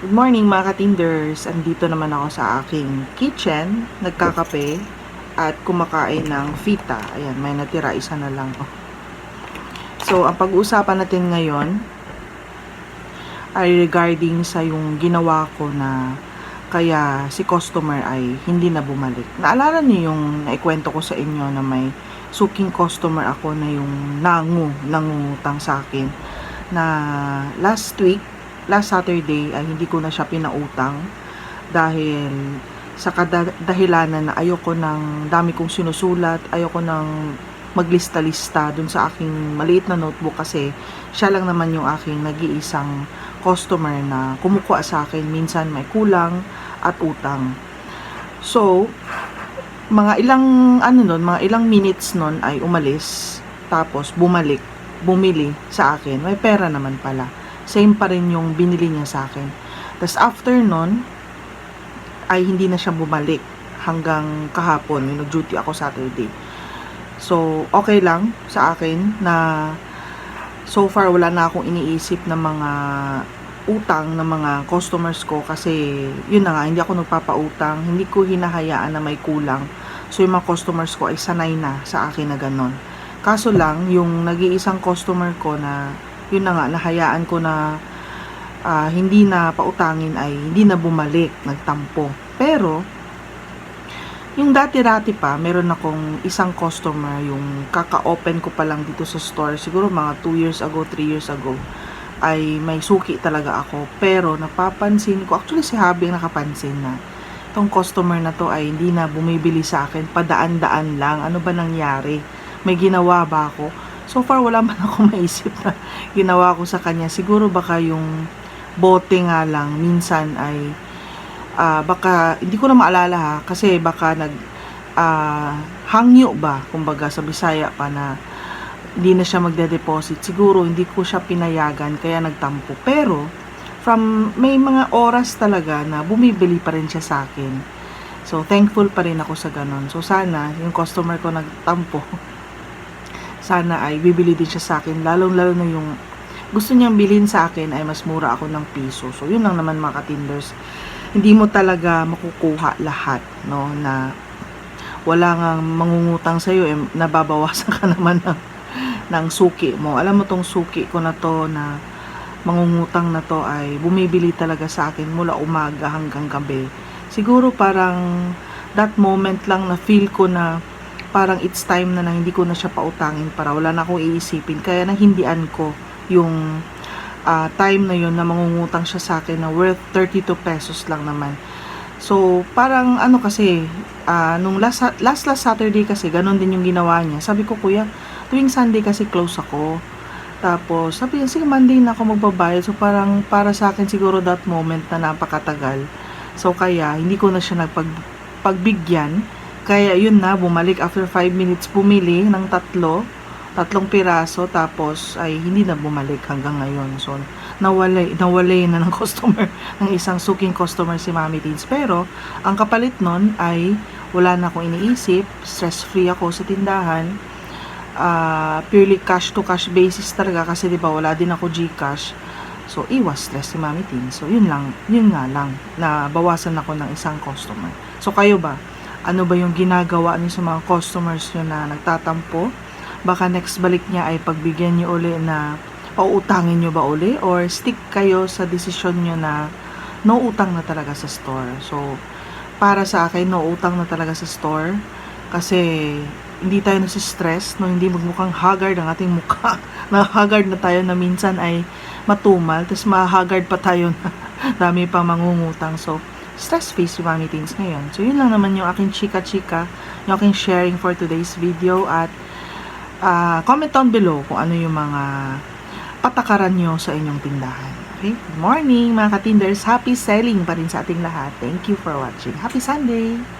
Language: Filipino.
Good morning mga katinders. Andito naman ako sa aking kitchen, nagkakape at kumakain ng fita. Ayan, may natira, isa na lang. Oh. So, ang pag-uusapan natin ngayon ay regarding sa yung ginawa ko na kaya si customer ay hindi na bumalik. Naalala niyo yung naikwento ko sa inyo na may suking customer ako na yung nangu, nangungutang sa akin na last week last Saturday ay hindi ko na siya pinautang dahil sa kadahilanan na ayoko ng dami kong sinusulat, ayoko ng maglista-lista dun sa aking maliit na notebook kasi siya lang naman yung aking nag-iisang customer na kumukuha sa akin. Minsan may kulang at utang. So, mga ilang ano nun, mga ilang minutes nun ay umalis tapos bumalik, bumili sa akin. May pera naman pala same pa rin yung binili niya sa akin. Tapos after nun, ay hindi na siya bumalik hanggang kahapon, yung nag-duty ako Saturday. So, okay lang sa akin na so far wala na akong iniisip na mga utang ng mga customers ko kasi yun na nga, hindi ako nagpapautang, hindi ko hinahayaan na may kulang. So, yung mga customers ko ay sanay na sa akin na ganon. Kaso lang, yung nag-iisang customer ko na yun na nga, nahayaan ko na uh, hindi na pautangin ay hindi na bumalik, nagtampo. Pero, yung dati-dati pa, meron akong isang customer, yung kaka-open ko pa lang dito sa store, siguro mga 2 years ago, 3 years ago, ay may suki talaga ako. Pero, napapansin ko, actually si Habi ang nakapansin na, itong customer na to ay hindi na bumibili sa akin, padaan-daan lang, ano ba nangyari? May ginawa ba ako? So far, wala man ako maisip na ginawa ko sa kanya. Siguro baka yung bote nga lang, minsan ay, uh, baka, hindi ko na maalala ha, kasi baka nag, uh, hangyo ba, kumbaga sa Bisaya pa na, hindi na siya magde-deposit. Siguro, hindi ko siya pinayagan, kaya nagtampo. Pero, from, may mga oras talaga na bumibili pa rin siya sa akin. So, thankful pa rin ako sa ganun. So, sana, yung customer ko nagtampo, sana ay bibili din siya sa akin lalong lalo na yung gusto niyang bilhin sa akin ay mas mura ako ng piso. So yun lang naman mga katinders. Hindi mo talaga makukuha lahat no na wala nga mangungutang sa iyo eh, nababawasan ka naman ng, ng suki mo. Alam mo tong suki ko na to na mangungutang na to ay bumibili talaga sa akin mula umaga hanggang gabi. Siguro parang that moment lang na feel ko na parang it's time na na hindi ko na siya pautangin para wala na akong iisipin. Kaya nahindian ko yung uh, time na yun na mangungutang siya sa akin na worth 32 pesos lang naman. So, parang ano kasi, uh, nung last, last last Saturday kasi, ganun din yung ginawa niya. Sabi ko, kuya, tuwing Sunday kasi close ako. Tapos, sabi niya, sige, Monday na ako magbabayad. So, parang para sa akin siguro that moment na napakatagal. So, kaya, hindi ko na siya nagpagbigyan kaya yun na, bumalik after 5 minutes, bumili ng tatlo, tatlong piraso, tapos ay hindi na bumalik hanggang ngayon. So, nawalay, nawalay na ng customer, ng isang suking customer si Mami Teens. Pero, ang kapalit nun ay wala na akong iniisip, stress-free ako sa tindahan, uh, purely cash to cash basis talaga kasi 'di ba wala din ako GCash. So iwas stress si Mami Tin. So yun lang, yun nga lang na bawasan ako ng isang customer. So kayo ba? Ano ba yung ginagawa niyo sa mga customers niyo na nagtatampo. Baka next balik niya ay pagbigyan niyo uli na pauutangin niyo ba uli or stick kayo sa desisyon niyo na no utang na talaga sa store. So, para sa akin, no utang na talaga sa store kasi hindi tayo nasa-stress, no, hindi magmukhang haggard ang ating mukha. na haggard na tayo na minsan ay matumal, tapos ma-haggard pa tayo na dami pa mangungutang. So, stress-free si Mami Teens ngayon. So, yun lang naman yung aking chika-chika, yung aking sharing for today's video at uh, comment down below kung ano yung mga patakaran nyo sa inyong tindahan. Okay? Good morning mga katinders. Happy selling pa rin sa ating lahat. Thank you for watching. Happy Sunday!